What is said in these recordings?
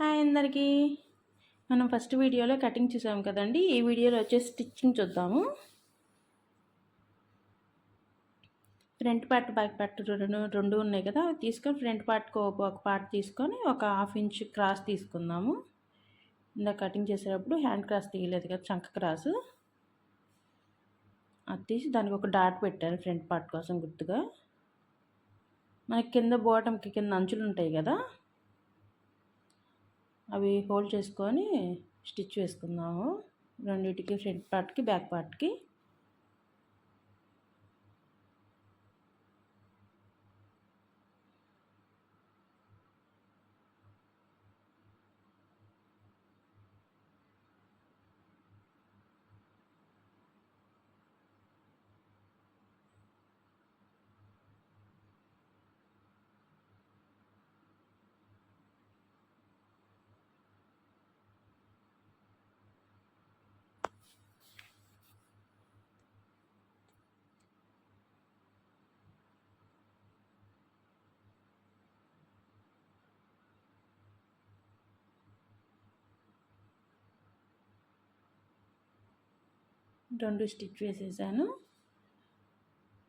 Hi అందరికీ. మనం first వీడియోలో కటింగ్ చూసాం కదండి. ఈ వీడియోలో వచ్చేసి స్టిచ్చింగ్ చూద్దాము. ఫ్రంట్ పార్ట్ బ్యాక్ పార్ట్ రెండు రెండు ఉన్నాయి కదా. అవి తీసుకొని ఫ్రంట్ పార్ట్కి ఒక పార్ట్ తీసుకొని ఒక హాఫ్ ఇంచ్ క్రాస్ తీసుకుందాము. ఇందా కటింగ్ చేసేటప్పుడు హ్యాండ్ క్రాస్ తీయలేదు కదా చంక క్రాస్. అది తీసి దానికి ఒక డాట్ పెట్టాను ఫ్రంట్ పార్ట్ కోసం గుర్తుగా. మనకి కింద బోటంకి కింద అంచులు ఉంటాయి కదా. అవి హోల్డ్ చేసుకొని స్టిచ్ వేసుకుందాము. రెండింటికి ఫ్రంట్ పార్ట్కి బ్యాక్ పార్ట్కి. రెండు స్టిచ్ వేసేసాను.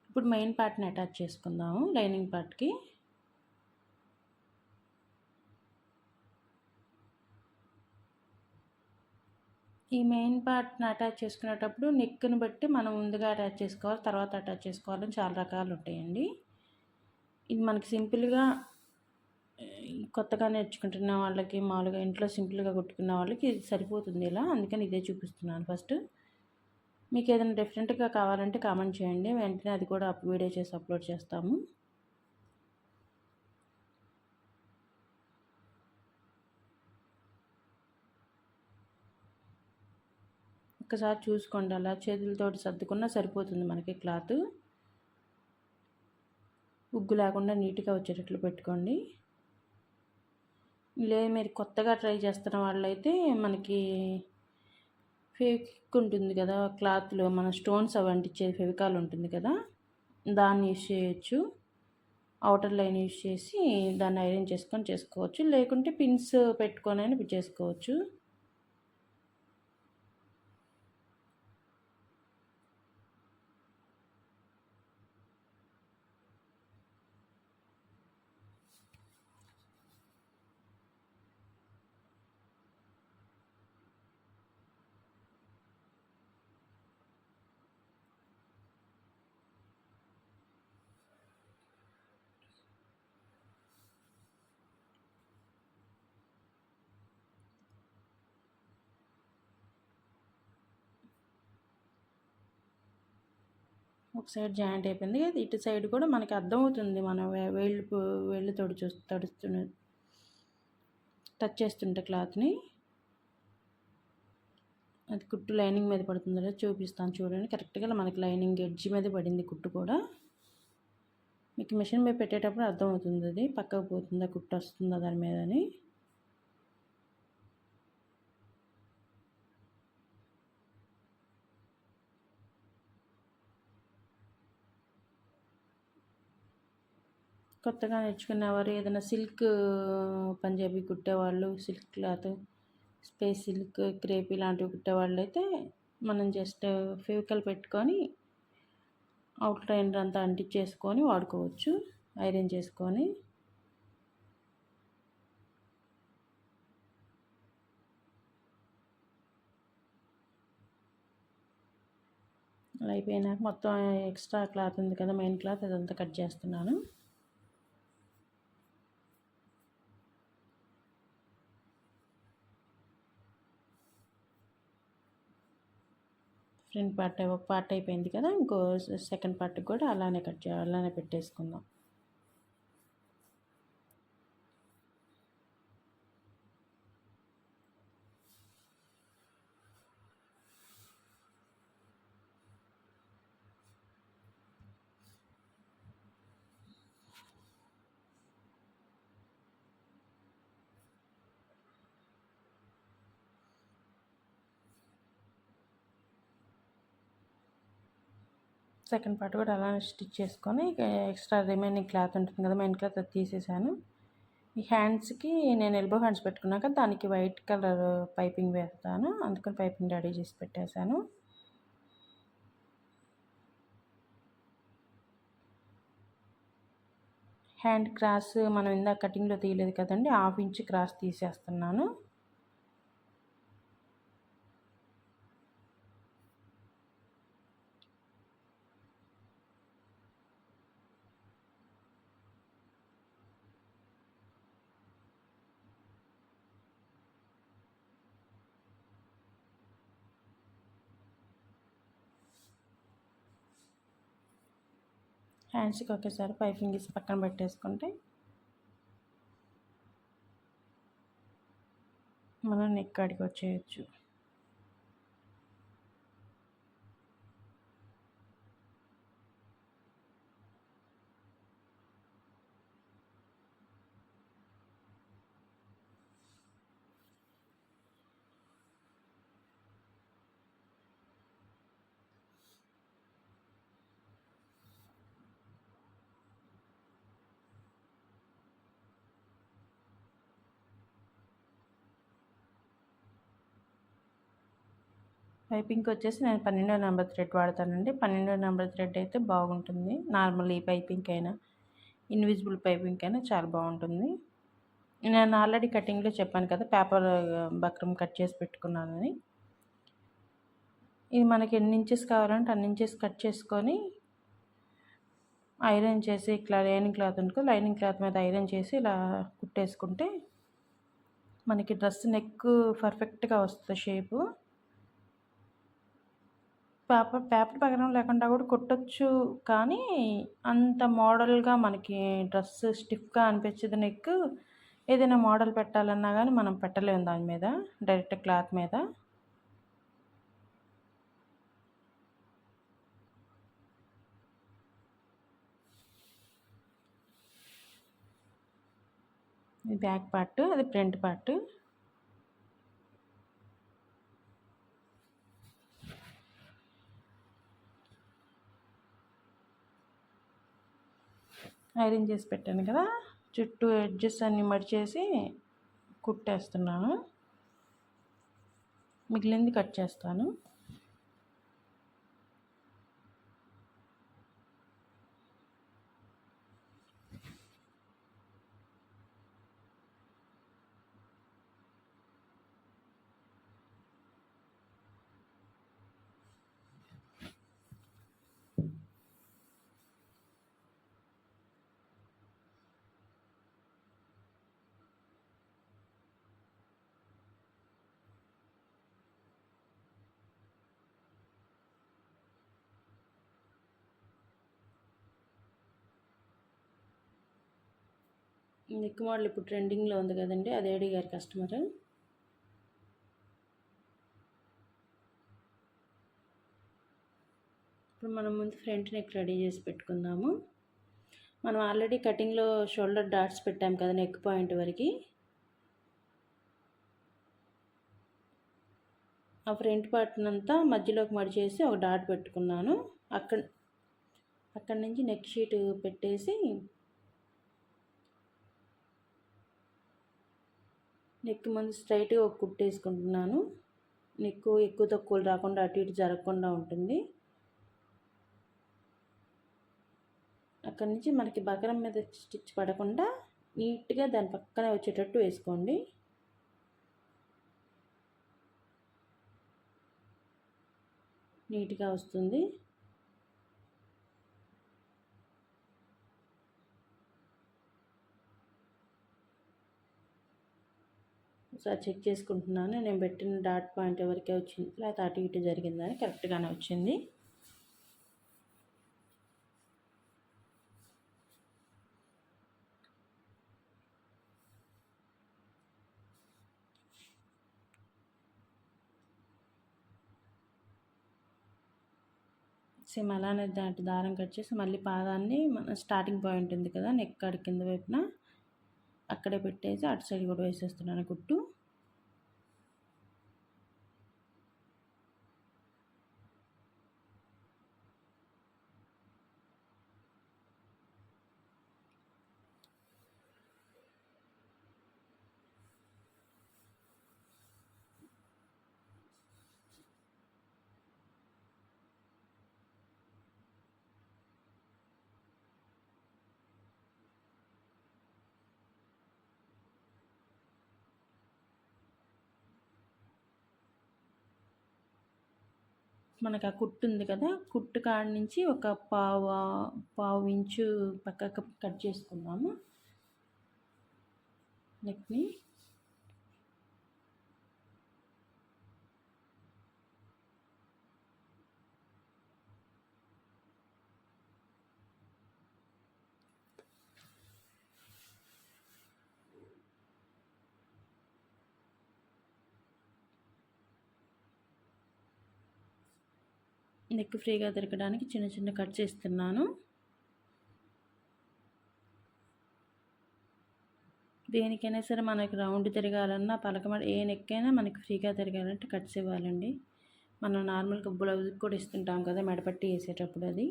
ఇప్పుడు మెయిన్ పార్ట్ని అటాచ్ చేసుకుందాము లైనింగ్ పార్ట్కి. ఈ మెయిన్ పార్ట్ని అటాచ్ చేసుకునేటప్పుడు నెక్ని బట్టి మనం ముందుగా అటాచ్ చేసుకోవాలి తర్వాత అటాచ్ చేసుకోవాలని చాలా రకాలు ఉంటాయండి. ఇది మనకి సింపుల్గా కొత్తగా నేర్చుకుంటున్న వాళ్ళకి మామూలుగా ఇంట్లో సింపుల్గా కుట్టుకున్న వాళ్ళకి ఇది సరిపోతుంది ఇలా. అందుకని ఇదే చూపిస్తున్నాను ఫస్ట్. మీకు ఏదైనా డిఫరెంట్గా కావాలంటే కామెంట్ చేయండి. వెంటనే అది కూడా అప్ వీడియో చేసి అప్లోడ్ చేస్తాము. ఒక్కసారి చూసుకోండి. అలా చేతులతోటి సర్దుకున్నా సరిపోతుంది మనకి క్లాత్. ఉగ్గు లేకుండా నీట్గా వచ్చేటట్లు పెట్టుకోండి. లేదు మీరు కొత్తగా ట్రై చేస్తున్న వాళ్ళైతే మనకి ఫెవిక్ ఉంటుంది కదా క్లాత్లో మన స్టోన్స్ అవి అంటించే ఫెవికాల్ ఉంటుంది కదా దాన్ని యూస్ చేయొచ్చు. అవుటర్ లైన్ యూస్ చేసి దాన్ని ఐరన్ చేసుకొని చేసుకోవచ్చు. లేకుంటే పిన్స్ పెట్టుకొని అయినా చేసుకోవచ్చు. ఒక సైడ్ జాయింట్ అయిపోయింది. ఇటు సైడ్ కూడా మనకి అర్థమవుతుంది. మనం వేళ్ళు వేళ్ళు తొడుచు తడుస్తున్న టచ్ చేస్తుంటే క్లాత్ని. అది కుట్టు లైనింగ్ మీద పడుతుందో చూపిస్తాను చూడండి. కరెక్ట్గా మనకి లైనింగ్ ఎడ్జ్ మీద పడింది కుట్టు కూడా. మీకు మిషన్ మీద పెట్టేటప్పుడు అర్థమవుతుంది అది. పక్కకు పోతుందా కుట్టు వస్తుందా దాని మీద కొత్తగా నేర్చుకునేవారు ఏదైనా silk Punjabi కుట్టేవాళ్ళు silk cloth space silk crepe ఇలాంటివి కుట్టేవాళ్ళు అయితే మనం జస్ట్ ఫెవికల్ పెట్టుకొని అవుట్ లైన్ అంతా అంటించేసుకొని వాడుకోవచ్చు ఐరన్ చేసుకొని. అలా అయిపోయినాక మొత్తం ఎక్స్ట్రా క్లాత్ ఉంది కదా మెయిన్ క్లాత్ అదంతా కట్ చేస్తున్నాను. ఫ్రంట్ పార్ట్ ఒక పార్ట్ అయిపోయింది కదా ఇంకో సెకండ్ పార్ట్ కూడా అలానే కట్ చేయాలి అలానే పెట్టేసుకుందాం. సెకండ్ పార్ట్ కూడా అలానే స్టిచ్ చేసుకొని ఎక్స్ట్రా రిమైనింగ్ క్లాత్ ఉంటుంది కదా మెయిన్ క్లాత్ అది తీసేసాను. ఈ హ్యాండ్స్కి నేను ఎల్బో హ్యాండ్స్ పెట్టుకున్నాక దానికి వైట్ కలర్ పైపింగ్ వేస్తాను. అందుకని పైపింగ్ రెడీ చేసి పెట్టేశాను. హ్యాండ్ క్రాస్ మనం ఇందాక కటింగ్లో తీయలేదు కదండి హాఫ్ ఇంచ్ క్రాస్ తీసేస్తున్నాను. హ్యాండ్స్కి ఒకేసారి పైపింగ్ ఇసి పక్కన పెట్టేసుకుంటే మనం నెక్ కాడికి వచ్చేయచ్చు. పైపింగ్కి వచ్చేసి నేను పన్నెండో నెంబర్ థ్రెడ్ వాడతానండి. పన్నెండో నెంబర్ థ్రెడ్ అయితే బాగుంటుంది. నార్మల్ ఈ పైపింగ్ అయినా ఇన్విజిబుల్ పైపింగ్ అయినా చాలా బాగుంటుంది. నేను ఆల్రెడీ కటింగ్లో చెప్పాను కదా పేపర్ బక్రం కట్ చేసి పెట్టుకున్నానని. ఇది మనకి ఎన్ని ఇంచెస్ కావాలంటే అన్ని ఇంచెస్ కట్ చేసుకొని ఐరన్ చేసి ఇట్లా లైనింగ్ క్లాత్ ఉంటుంది లైనింగ్ క్లాత్ మీద ఐరన్ చేసి ఇలా కుట్టేసుకుంటే మనకి డ్రెస్ నెక్ పర్ఫెక్ట్గా వస్తుంది షేపు. పేపర్ పేపర్ పగడం లేకుండా కూడా కుట్టచ్చు. కానీ అంత మోడల్గా మనకి డ్రెస్ స్టిఫ్గా అనిపించేది నెక్. ఏదైనా మోడల్ పెట్టాలన్నా కానీ మనం పెట్టలేము దాని మీద డైరెక్ట్ క్లాత్ మీద. బ్యాక్ పార్ట్ అది ఫ్రంట్ పార్ట్. ఐరన్ చేసి పెట్టాను కదా చుట్టూ ఎడ్జెస్ అన్నీ మడిచేసి కుట్టేస్తున్నాను. మిగిలింది కట్ చేస్తాను. నెక్ మోడల్ ఇప్పుడు ట్రెండింగ్లో ఉంది కదండి అది ఏడి గారి కస్టమర్? ఇప్పుడు మనం ముందు ఫ్రంట్ నెక్ రెడీ చేసి పెట్టుకుందాము. మనం ఆల్రెడీ కటింగ్లో షోల్డర్ డాట్స్ పెట్టాం కదా నెక్ పాయింట్ వరకు. ఆ ఫ్రంట్ పార్ట్నంతా మధ్యలోకి మడిచేసి ఒక డాట్ పెట్టుకున్నాను. అక్కడ అక్కడి నుంచి నెక్ షీట్ పెట్టేసి నెక్ ముందు స్ట్రైట్గా ఒక కుట్టేసుకుంటున్నాను నెక్ ఎక్కువ తక్కువలు రాకుండా అటు ఇటు జరగకుండా ఉంటుంది. అక్కడి నుంచి మనకి బకరం మీద స్టిచ్ పడకుండా నీట్గా దాని పక్కనే వచ్చేటట్టు వేసుకోండి. నీట్గా వస్తుంది. ఒకసారి చెక్ చేసుకుంటున్నాను. నేను పెట్టిన డాట్ పాయింట్ ఎవరికే వచ్చింది లేకపోతే అటు ఇటు జరిగిందని కరెక్ట్గానే వచ్చింది. సేమ్ అలానే దాటి దారం కట్ చేసి మళ్ళీ పాదాన్ని మన స్టార్టింగ్ పాయింట్ ఉంది కదా నెక్ కాడి కింద వైపున అక్కడే పెట్టేసి అటు సైడ్ కూడా వేసేస్తున్నాను కుట్టు. మనకు ఆ కుట్టు ఉంది కదా కుట్టు కాడ నుంచి ఒక పావు పావు ఇంచు పక్కకు కట్ చేసుకున్నాము నెక్ని నెక్ ఫ్రీగా తిరగడానికి చిన్న చిన్న కట్ చేస్తున్నాను. దేనికైనా సరే మనకి రౌండ్ తిరగాలన్నా పలకమడ ఏ నెక్ అయినా మనకి ఫ్రీగా తిరగాలంటే కట్స్ ఇవ్వాలండి. మనం నార్మల్గా బ్లౌజ్ కూడా ఇస్తుంటాం కదా మెడపట్టి వేసేటప్పుడు అది.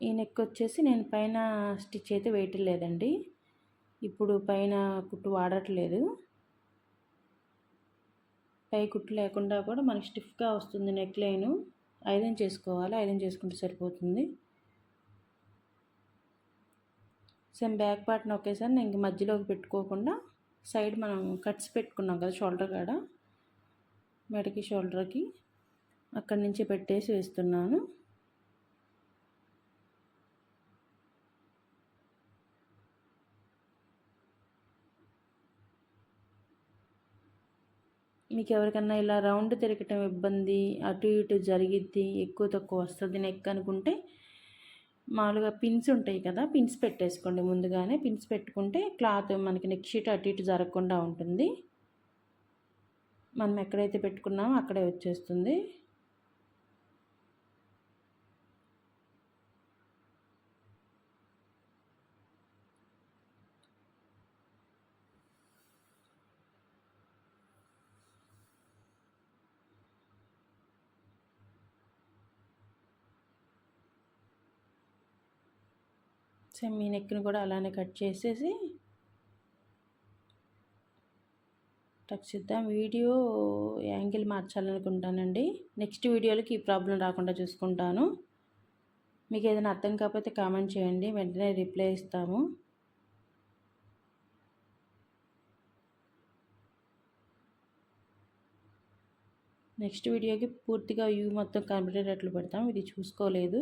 ఈ నెక్ వచ్చేసి నేను పైన స్టిచ్ అయితే వేయట్లేదండి ఇప్పుడు పైన కుట్టు వాడట్లేదు. పై కుట్టు లేకుండా కూడా మనకి స్టిఫ్గా వస్తుంది నెక్ ఐరన్ చేసుకోవాలి. ఐరన్ చేసుకుంటే సరిపోతుంది. సేమ్ బ్యాక్ పార్ట్ని ఒకేసారి నేను ఇంక మధ్యలోకి పెట్టుకోకుండా సైడ్ మనం కట్స్ పెట్టుకున్నాం కదా షోల్డర్ కాడ. మెడకి షోల్డర్కి అక్కడి నుంచి పెట్టేసి వేస్తున్నాను. మీకు ఎవరికన్నా ఇలా రౌండ్ తిరగటం ఇబ్బంది అటు ఇటు జరిగిద్ది ఎక్కువ తక్కువ వస్తుంది నెక్ అనుకుంటే మామూలుగా పిన్స్ ఉంటాయి కదా పిన్స్ పెట్టేసుకోండి. ముందుగానే పిన్స్ పెట్టుకుంటే క్లాత్ మనకి నెక్ షీట్ అటు ఇటు జరగకుండా ఉంటుంది. మనం ఎక్కడైతే పెట్టుకున్నామో అక్కడే వచ్చేస్తుంది. సేమ్ మీ నెక్ని కూడా అలానే కట్ చేసేసి టచ్ చేద్దాం. వీడియో యాంగిల్ మార్చాలనుకుంటానండి. నెక్స్ట్ వీడియోలకి ఈ ప్రాబ్లం రాకుండా చూసుకుంటాను. మీకు ఏదైనా అర్థం కాకపోతే కామెంట్ చేయండి. వెంటనే రిప్లై ఇస్తాము. నెక్స్ట్ వీడియోకి పూర్తిగా వ్యూ మొత్తం కనిపెట్టేటట్లు పెడతాం. ఇది చూసుకోలేదు.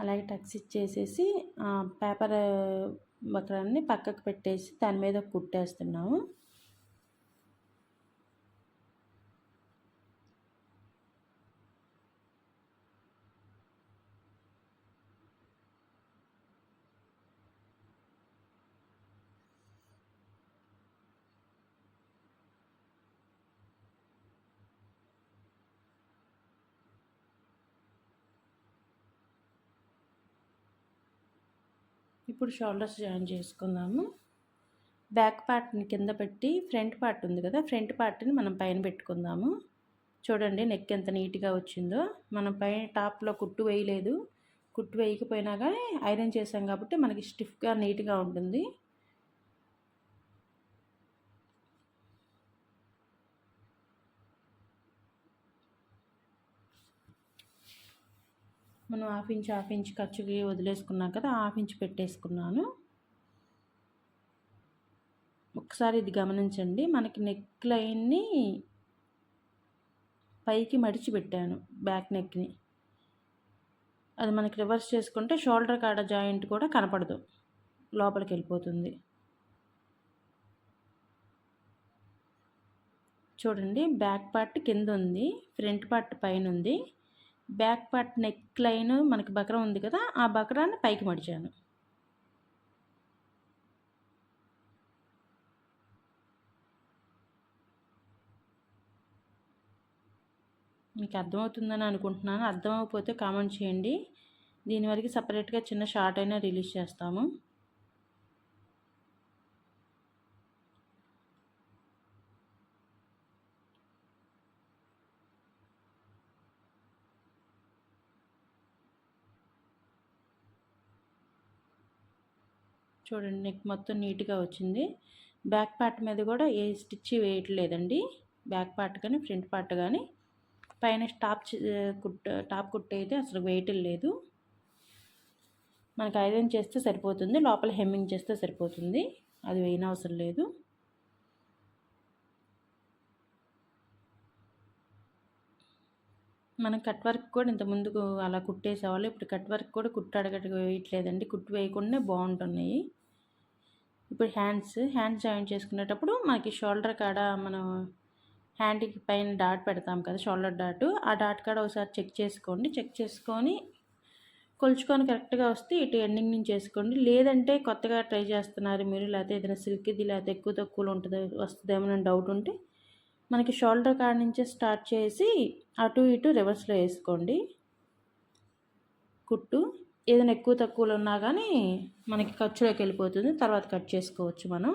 అలాగే టక్స్ ఇచ్చేసేసి పేపర్ బక్రాన్ని పక్కకు పెట్టేసి దాని మీద కుట్టేస్తున్నాము. ఇప్పుడు షోల్డర్స్ జాయిన్ చేసుకుందాము. బ్యాక్ పార్ట్ని కింద పెట్టి ఫ్రంట్ పార్ట్ ఉంది కదా ఫ్రంట్ పార్ట్ని మనం పైన పెట్టుకుందాము. చూడండి నెక్ ఎంత నీట్గా వచ్చిందో. మనం పైన టాప్లో కుట్టు వేయలేదు. కుట్టు వేయకపోయినా కానీ ఐరన్ చేసాం కాబట్టి మనకి స్టిఫ్గా నీట్గా ఉంటుంది. మనం హాఫ్ ఇంచ్ హాఫ్ ఇంచ్ ఖర్చుకి వదిలేసుకున్నాం కదా హాఫ్ ఇంచ్ పెట్టేసుకున్నాను. ఒకసారి ఇది గమనించండి మనకి నెక్ లైన్ని పైకి మడిచి పెట్టాను బ్యాక్ నెక్ని. అది మనకి రివర్స్ చేసుకుంటే షోల్డర్ కాడ జాయింట్ కూడా కనపడదు లోపలికి వెళ్ళిపోతుంది. చూడండి బ్యాక్ పార్ట్ కింద ఉంది ఫ్రంట్ పార్ట్ పైన ఉంది. బ్యాక్ పార్ట్ నెక్ లైన్ మనకి బకరం ఉంది కదా ఆ బకరాన్ని పైకి మడిచాను. మీకు అర్థమవుతుందని అనుకుంటున్నాను. అర్థమైపోతే కామెంట్ చేయండి. దీని వరకు సపరేట్గా చిన్న షార్ట్ అయినా రిలీజ్ చేస్తాము. చూడండి నెక్ మొత్తం నీట్గా వచ్చింది. బ్యాక్ పార్ట్ మీద కూడా ఏ స్టిచ్ వేయట్లేదండి. బ్యాక్ పార్ట్ కానీ ఫ్రంట్ పార్ట్ కానీ. పైన టాప్ కుట్ టాప్ కుట్ అయితే అసలు వేయటం లేదు. మనకు ఐరన్ చేస్తే సరిపోతుంది లోపల హెమ్మింగ్ చేస్తే సరిపోతుంది. అది వేయనవసరం లేదు. మనం కట్ వర్క్ కూడా ఇంత ముందుకు అలా కుట్టేసేవాళ్ళు. ఇప్పుడు కట్ వర్క్ కూడా కుట్టు అడగట్టుగా వేయట్లేదండి. కుట్టు వేయకుండా బాగుంటున్నాయి. ఇప్పుడు హ్యాండ్స్ హ్యాండ్స్ జాయిన్ చేసుకునేటప్పుడు మనకి షోల్డర్ కాడ మనం హ్యాండ్కి పైన డాట్ పెడతాం కదా షోల్డర్ డాట్. ఆ డాట్ కాడ ఒకసారి చెక్ చేసుకోండి. చెక్ చేసుకొని కొలుచుకొని కరెక్ట్గా వస్తే ఇటు ఎండింగ్ నుంచి చేసుకోండి లేదంటే కొత్తగా ట్రై చేస్తున్నారు మీరు లేకపోతే ఏదైనా సిల్క్ది లేకపోతే ఎక్కువ తక్కువలో ఉంటుంది వస్తుందేమో డౌట్ ఉంటే మనకి షోల్డర్ కాడ నుంచే స్టార్ట్ చేసి అటు ఇటు రివర్స్లో వేసుకోండి. కుట్టు. ఏదైనా ఎక్కువ తక్కువలో ఉన్నా కానీ మనకి ఖర్చులోకి వెళ్ళిపోతుంది. తర్వాత కట్ చేసుకోవచ్చు మనం.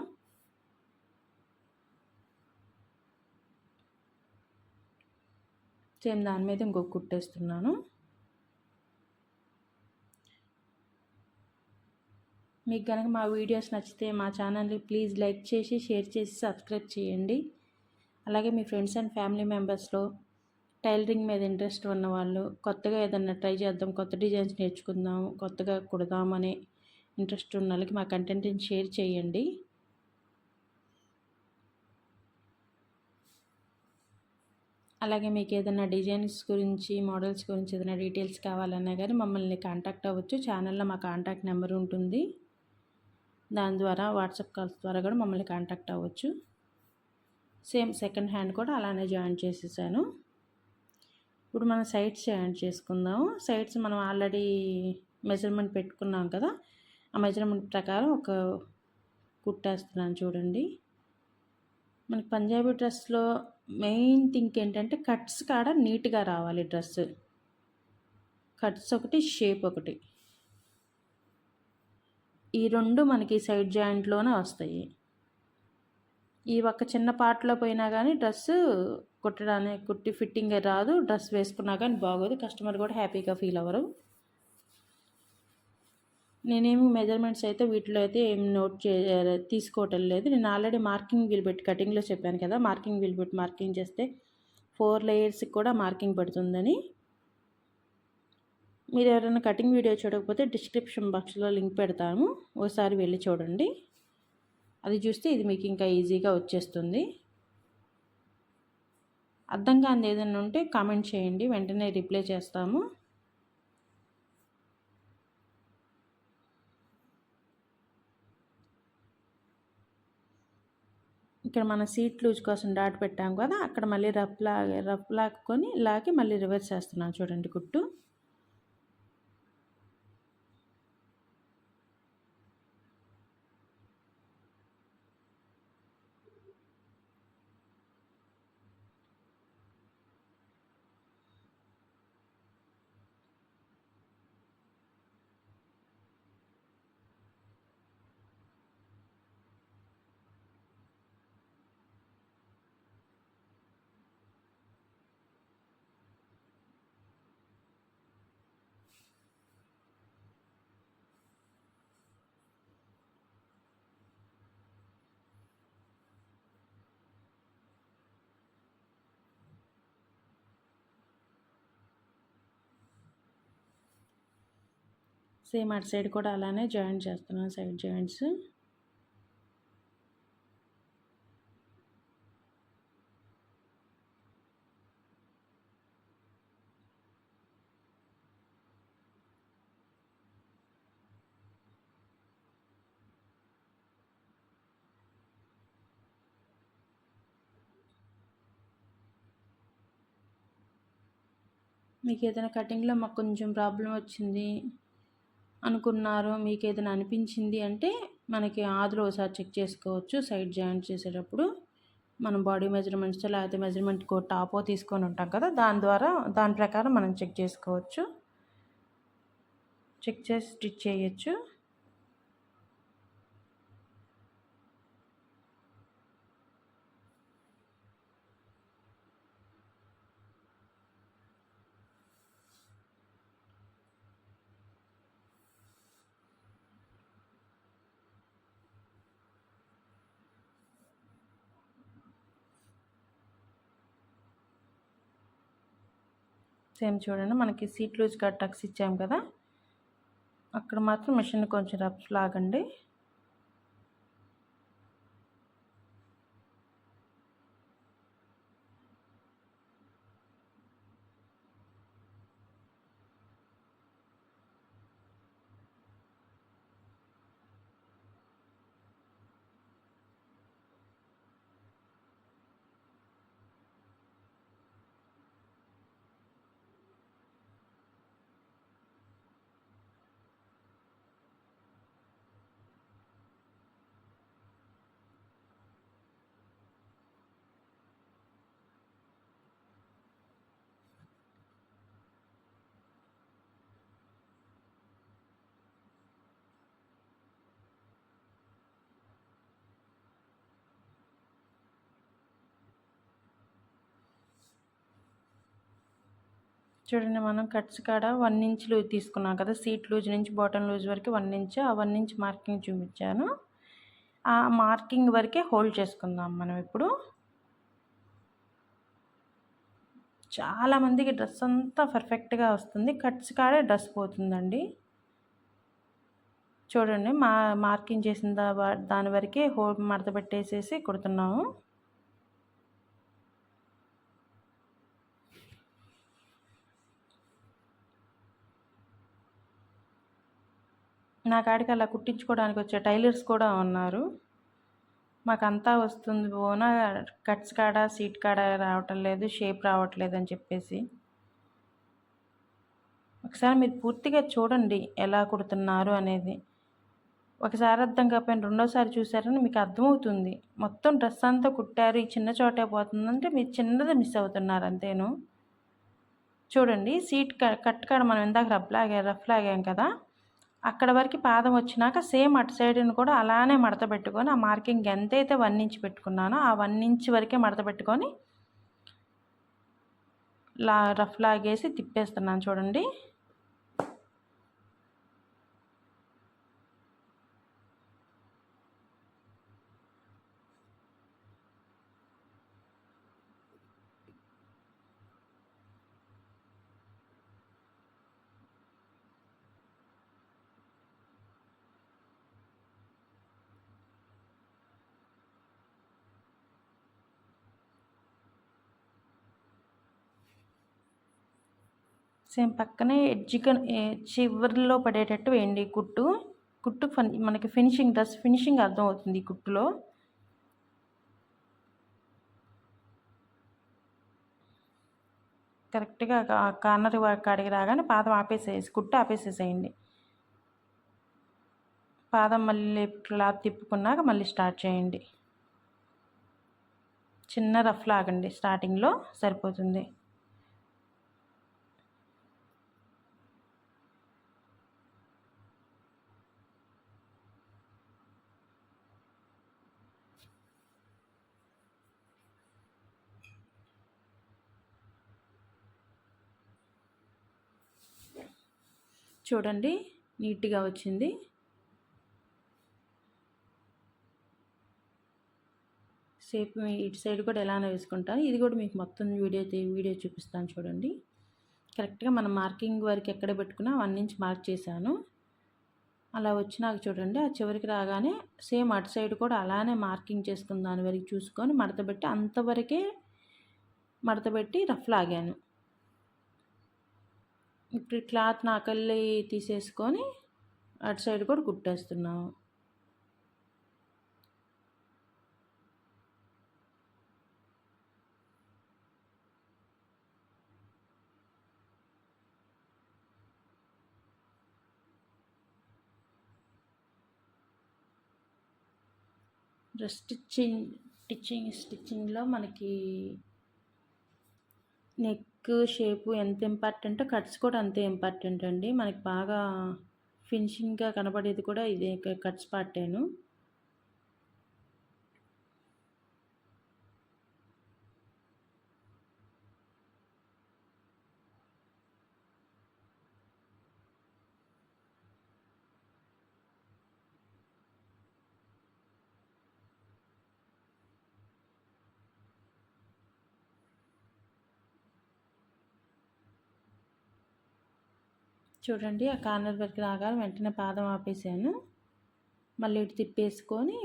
సేమ్ దాని మీద ఇంకొక కుట్టేస్తున్నాను. మీకు కనుక మా వీడియోస్ నచ్చితే మా ఛానల్ని ప్లీజ్ లైక్ చేసి షేర్ చేసి సబ్స్క్రైబ్ చేయండి. అలాగే మీ ఫ్రెండ్స్ అండ్ ఫ్యామిలీ మెంబర్స్లో టైలరింగ్ మీద ఇంట్రెస్ట్ ఉన్నవాళ్ళు కొత్తగా ఏదన్నా ట్రై చేద్దాం కొత్త డిజైన్స్ నేర్చుకుందాం కొత్తగా కుడదామని ఇంట్రెస్ట్ ఉన్న వాళ్ళకి మా కంటెంట్ని షేర్ చేయండి. అలాగే మీకు ఏదైనా డిజైన్స్ గురించి మోడల్స్ గురించి ఏదైనా డీటెయిల్స్ కావాలన్నా కానీ మమ్మల్ని కాంటాక్ట్ అవ్వచ్చు. ఛానల్లో మా కాంటాక్ట్ నెంబర్ ఉంటుంది. దాని ద్వారా వాట్సాప్ కాల్స్ ద్వారా కూడా మమ్మల్ని కాంటాక్ట్ అవ్వచ్చు. సేమ్ సెకండ్ హ్యాండ్ కూడా అలానే జాయిన్ చేసేసాను. ఇప్పుడు మనం సైడ్స్ యాడ్ చేసుకుందాము సైడ్స్ మనం ఆల్రెడీ మెజర్మెంట్ పెట్టుకున్నాం కదా. ఆ మెజర్మెంట్ ప్రకారం ఒక కుట్టేస్తున్నాను చూడండి. మనకి పంజాబీ డ్రెస్లో మెయిన్ థింక్ ఏంటంటే కట్స్ కాడ నీట్గా రావాలి డ్రెస్. కట్స్ ఒకటి షేప్ ఒకటి. ఈ రెండు మనకి సైడ్ జాయింట్లోనే వస్తాయి. ఈ ఒక్క చిన్న పాటలో పోయినా కానీ డ్రెస్ కుట్టడానికి కుట్టి ఫిట్టింగ్ రాదు. డ్రెస్ వేసుకున్నా కానీ బాగోదు. కస్టమర్ కూడా హ్యాపీగా ఫీల్ అవ్వరు. నేనేమి మెజర్మెంట్స్ అయితే వీటిలో అయితే ఏం నోట్ చే తీసుకోవటం లేదు. నేను ఆల్రెడీ మార్కింగ్ వీల్ పెట్టి కటింగ్లో చెప్పాను కదా మార్కింగ్ వీల్ పెట్టి మార్కింగ్ చేస్తే ఫోర్ లేయర్స్కి కూడా మార్కింగ్ పడుతుందని. మీరు ఎవరైనా కటింగ్ వీడియో చూడకపోతే డిస్క్రిప్షన్ బాక్స్లో లింక్ పెడతాను. ఒకసారి వెళ్ళి చూడండి. అది చూస్తే ఇది మీకు ఇంకా ఈజీగా వచ్చేస్తుంది. అర్థం కాని ఏదైనా ఉంటే కామెంట్ చేయండి. వెంటనే రిప్లై చేస్తాము. ఇక్కడ మన సీట్ లూజ్ కోసం డాట్ పెట్టాం కదా అక్కడ మళ్ళీ రఫ్ లా రఫ్ లాక్కొని లాగి మళ్ళీ రివర్స్ చేస్తున్నాను చూడండి కుట్టు. సేమ్ అటు సైడ్ కూడా అలానే జాయింట్ చేస్తున్నాను సైడ్ జాయింట్స్. మీకు ఏదైనా కటింగ్లో మాకు కొంచెం ప్రాబ్లం వచ్చింది. అనుకున్నారు మీకు ఏదైనా అనిపించింది అంటే మనకి ఆదిలో ఒకసారి చెక్ చేసుకోవచ్చు. సైడ్ జాయింట్ చేసేటప్పుడు మనం బాడీ మెజర్మెంట్స్ లేకపోతే మెజర్మెంట్ టాపో తీసుకొని ఉంటాం కదా దాని ద్వారా దాని ప్రకారం మనం చెక్ చేసుకోవచ్చు. చెక్ చేసి స్టిచ్ చేయొచ్చు. సేమ్ చూడండి మనకి సీట్ లూజ్ కట్ టక్స్ ఇచ్చాము కదా. అక్కడ మాత్రం మిషన్ కొంచెం రఫ్ లాగండి. చూడండి మనం కట్స్ కాడ వన్ ఇంచ్ లూజ్ తీసుకున్నాం కదా సీట్ లూజ్ నుంచి బాటమ్ లూజ్ వరకు వన్ ఇంచ్ ఆ వన్ ఇంచ్ మార్కింగ్ చూపించాను. ఆ మార్కింగ్ వరకే హోల్డ్ చేసుకుందాం మనం ఇప్పుడు. చాలామందికి డ్రెస్ అంతా పర్ఫెక్ట్గా వస్తుంది కట్స్ కాడే డ్రెస్ పోతుందండి. చూడండి మా మార్కింగ్ చేసిన దాని వరకే హోల్ మడత పెట్టేసేసి కుడుతున్నాము. నా కాడికి అలా కుట్టించుకోవడానికి వచ్చే టైలర్స్ కూడా ఉన్నారు. మాకంతా వస్తుంది పోనా కట్స్ కాడ సీట్ కాడ రావటం లేదు షేప్ రావట్లేదు అని చెప్పేసి. ఒకసారి మీరు పూర్తిగా చూడండి ఎలా కుడుతున్నారు అనేది. ఒకసారి అర్థం కాకపోయిన రెండోసారి చూసారని మీకు అర్థమవుతుంది. మొత్తం డ్రెస్ అంతా కుట్టారు ఈ చిన్న చోటే పోతుందంటే మీరు చిన్నది మిస్ అవుతున్నారు అంతేను. చూడండి సీట్ కట్ కాడ మనం ఇందాక రఫ్ లాగా రఫ్ లాగాం కదా. అక్కడ వరకు పాదం వచ్చినాక సేమ్ అటు సైడ్ని కూడా అలానే మడత పెట్టుకొని ఆ మార్కింగ్ ఎంతైతే వన్ ఇంచ్ పెట్టుకున్నానో ఆ వన్ ఇంచ్ వరకే మడత పెట్టుకొని లా రఫ్ లాగేసి తిప్పేస్తున్నాను చూడండి. సేమ్ పక్కనే ఎడ్జిక చివరిలో పడేటట్టు వేయండి కుట్టు. కుట్టు మనకి ఫినిషింగ్ డ్రెస్ ఫినిషింగ్ అర్థం అవుతుంది కుట్టులో. కరెక్ట్గా కార్నర్ కాడికి రాగానే పాదం ఆపేసేసి కుట్టు ఆపేసేసేయండి. పాదం మళ్ళీ క్లాత్ తిప్పుకున్నాక మళ్ళీ స్టార్ట్ చేయండి. చిన్న రఫ్ లాగండి స్టార్టింగ్లో సరిపోతుంది. చూడండి నీట్గా వచ్చింది. సేఫ్ ఇటు సైడ్ కూడా ఎలానో వేసుకుంటాను. ఇది కూడా మీకు మొత్తం వీడియో వీడియో చూపిస్తాను చూడండి. కరెక్ట్గా మనం మార్కింగ్ వరకు ఎక్కడ పెట్టుకున్నా వన్ ఇంచ్ మార్క్ చేశాను. అలా వచ్చినాక చూడండి ఆ చివరికి రాగానే సేమ్ అటు సైడ్ కూడా అలానే మార్కింగ్ చేసుకున్న దాని వరకు చూసుకొని మడతపెట్టి అంతవరకే మడతపెట్టి రఫ్ లాగాను ఇప్పుడు క్లాత్ నాకల్లి తీసేసుకొని అటు సైడ్ కూడా కుట్టేస్తున్నాము స్టిచ్చింగ్ స్టిచ్చింగ్ స్టిచ్చింగ్లో మనకి నెక్ షేపు ఎంత ఇంపార్టెంటో కట్స్ కూడా అంతే ఇంపార్టెంట్ అండి మనకి బాగా ఫినిషింగ్గా కనబడేది కూడా ఇదే కట్స్ పార్టేను. చూడండి ఆ కార్నర్ వరకు రాగానే వెంటనే పాదం ఆపేసాను. మళ్ళీ ఇటు తిప్పేసుకొని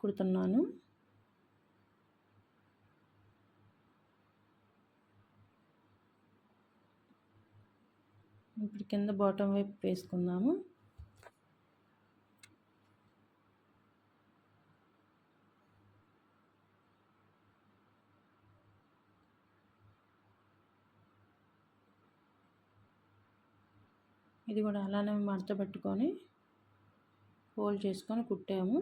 కుడుతున్నాను. ఇప్పుడు కింద బాటం వైపు వేసుకుందాము. ఇది కూడా అలానే మడత పెట్టుకొని ఫోల్డ్ చేసుకొని కుట్టాము.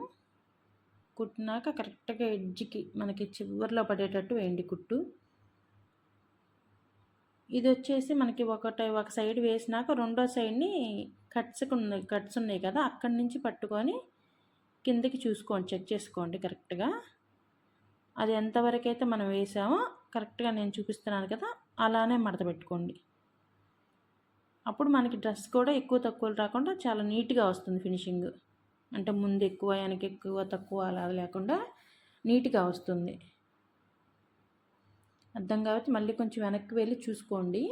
కుట్టినాక కరెక్ట్గా ఎడ్జ్కి మనకి చివరిలో పడేటట్టు వేయండి కుట్టు. ఇది వచ్చేసి మనకి ఒకటి ఒక సైడ్ వేసినాక రెండో సైడ్ని కట్స్ ఉన్నాయి కట్స్ ఉన్నాయి కదా అక్కడి నుంచి పట్టుకొని కిందకి చూసుకోండి చెక్ చేసుకోండి కరెక్ట్గా. అది ఎంతవరకు అయితే మనం వేసామో కరెక్ట్గా నేను చూపిస్తున్నాను కదా అలానే మడత పెట్టుకోండి. అప్పుడు మనకి డ్రెస్ కూడా ఎక్కువ తక్కువలు రాకుండా చాలా నీట్గా వస్తుంది ఫినిషింగ్. అంటే ముందు ఎక్కువ వెనక ఎక్కువ తక్కువ అలా లేకుండా నీట్గా వస్తుంది. అర్థం కాబట్టి మళ్ళీ కొంచెం వెనక్కి వెళ్ళి చూసుకోండి.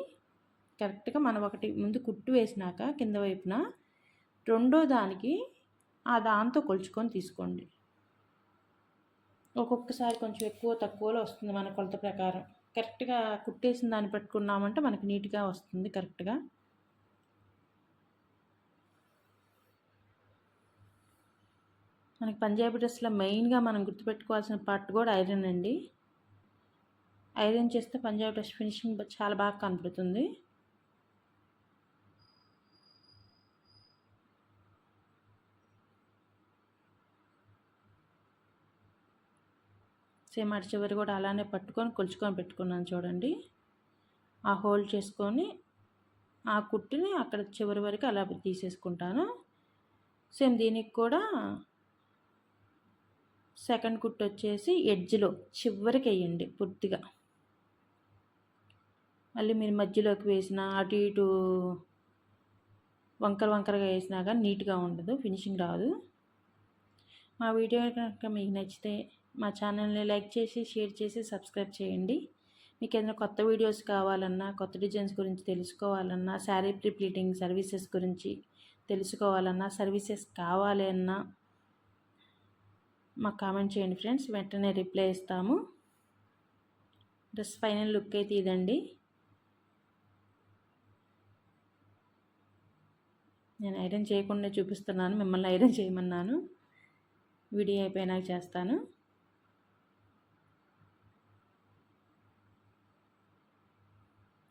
కరెక్ట్గా మనం ఒకటి ముందు కుట్టు వేసినాక కింద వైపున రెండో దానికి ఆ దాంతో కొలుచుకొని తీసుకోండి. ఒక్కొక్కసారి కొంచెం ఎక్కువ తక్కువలో వస్తుంది మన కొలత ప్రకారం. కరెక్ట్గా కుట్టేసిన దాన్ని పెట్టుకున్నామంటే మనకి నీట్గా వస్తుంది కరెక్ట్గా. మనకి పంజాబీ డ్రెస్లో మెయిన్గా మనం గుర్తుపెట్టుకోవాల్సిన పార్ట్ కూడా ఐరన్ అండి. ఐరన్ చేస్తే పంజాబీ డ్రెస్ ఫినిషింగ్ చాలా బాగా కనపడుతుంది. సేమ్ అటు చివరి కూడా అలానే పట్టుకొని కొలుచుకొని పెట్టుకున్నాను చూడండి. ఆ హోల్డ్ చేసుకొని ఆ కుట్టుని అక్కడ చివరి వరకు అలా తీసేసుకుంటాను. సేమ్ దీనికి కూడా సెకండ్ కుట్టు వచ్చేసి ఎడ్జ్లో చివరికి వేయండి పూర్తిగా. మళ్ళీ మీరు మధ్యలోకి వేసిన అటు ఇటు వంకర వంకరగా వేసినా కానీ నీట్గా ఉండదు ఫినిషింగ్ రాదు. మా వీడియో కనుక మీకు నచ్చితే మా ఛానల్ని లైక్ చేసి షేర్ చేసి సబ్స్క్రైబ్ చేయండి. మీకు ఏదైనా కొత్త వీడియోస్ కావాలన్నా కొత్త డిజైన్స్ గురించి తెలుసుకోవాలన్నా శారీ ప్రిప్లీటింగ్ సర్వీసెస్ గురించి తెలుసుకోవాలన్నా సర్వీసెస్ కావాలి అన్నా మాకు కామెంట్ చేయండి ఫ్రెండ్స్. వెంటనే రిప్లై ఇస్తాము. డ్రెస్ ఫైనల్ లుక్ అయితే ఇదండి. నేను ఐరన్ చేయకుండా చూపిస్తున్నాను. మిమ్మల్ని ఐరన్ చేయమన్నాను. వీడియో అయిపోయినాక చేస్తాను.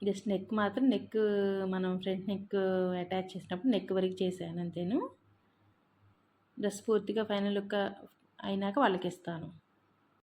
జస్ట్ నెక్ మాత్రం నెక్ మనం ఫ్రంట్ నెక్ అటాచ్ చేసినప్పుడు నెక్ వరకు చేశాను అంతేను. డ్రెస్ పూర్తిగా ఫైనల్ లుక్ అయినాక వాళ్ళకి ఇస్తాను